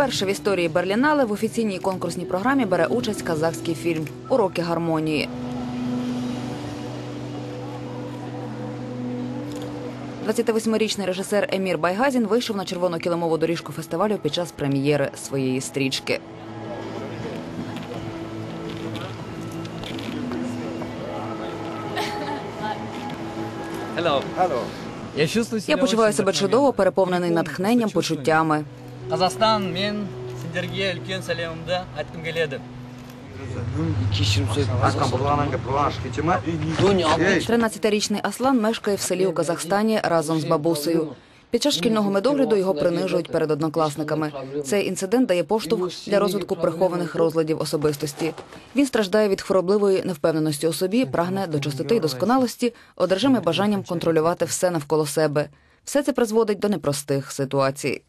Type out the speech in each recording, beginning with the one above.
Вперше в історії Берлінале в офіційній конкурсній програмі бере участь казахський фільм Уроки гармонії. 28-річний режисер Емір Байгазін вийшов на червону килимову доріжку фестивалю під час прем'єри своєї стрічки. Hello. Я почуваю себе чудово, переповнений натхненням, почуттями Қазақстан мен сендерге үлкен сәлемімді айтқым келеді Аскан бұрылғаннан кейін бұрылған шығып кете ма? 13-річний Аслан мешкає в селі у Казахстані разом з бабусею. Під час шкільного медогляду його принижують перед однокласниками. Цей інцидент дає поштовх для розвитку прихованих розладів особистості. Він страждає від хворобливої невпевненості у собі, прагне до чистоти і досконалості, одержимий бажанням контролювати все навколо себе. Все це призводить до непростих ситуацій.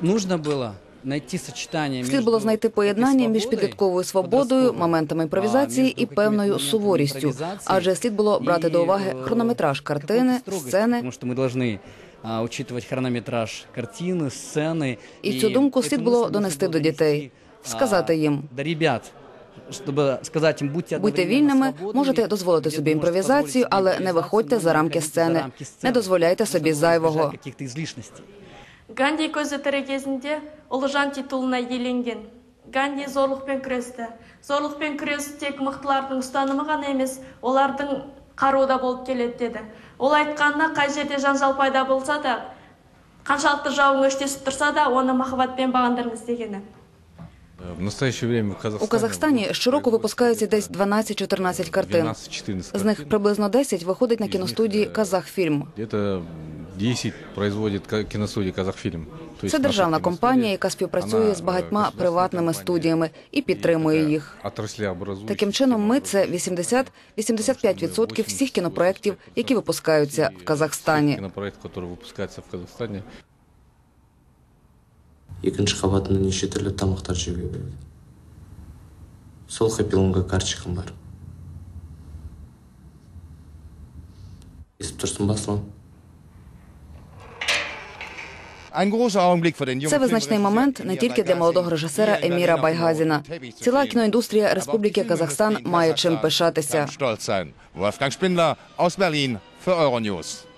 Нужно было найти сочетание Слід було знайти поєднання між підлітковою свободою, моментами імпровізації і певною суворістю. Адже слід було брати до уваги хронометраж картини, сцени. Потому что мы должны а, учитывать хронометраж картины, сцены. І цю думку слід эту було мысль донести нужно до было дітей, донести, а, сказати їм. До ребят, чтобы сказать им, будьте Будьте одновременно вільними, свободными, можете дозволити где-то собі можете імпровізацію, позволить себе але не импровизацию, виходьте но за не рамки выходите за сцени. рамки сцены. Не дозволяйте Нужно собі было зайвого. Ганди көзі тірі кезінде ұлыжан титулына иеленген ганди зорлықпен күресті. Зорлықпен күрес тек мықтылардың ұстанымы ғана емес олардың қаруы да болып келеді деді. Ол айтқанына қай жерде жанжал пайда болса да қаншалықты жауың өштесіп тұрса да оны махаббатпен бағындырыңыз дегені. В настоящее время в Казахстане... У Казахстані щороку випускаються десь 12-14 картин. 12-14 З них приблизно 10 виходить на кіностудії е, Казахфільм. Где-то 10 производит ка- киностудия «Казахфильм». То есть Це наша державна киностудия, компанія, яка співпрацює вона, з е, багатьма государственна приватними компанія. студіями і І підтримує така їх. отраслеобразуюча Таким чином, ми це фірма. 80-85% всіх кінопроєктів, які випускаються в Казахстані. Кинопроект, который выпускается в Казахстане, екінші қабатында неше түрлі тамақтар жеуге болады сол хэппилонға карточкам бар естіп тұрсың ба аслан це визначний момент не тільки для молодого режисера Еміра Байгазіна. Ціла кіноіндустрія Республіки Казахстан має чим пишатися. Wolfgang Spindler aus Berlin für Euronews.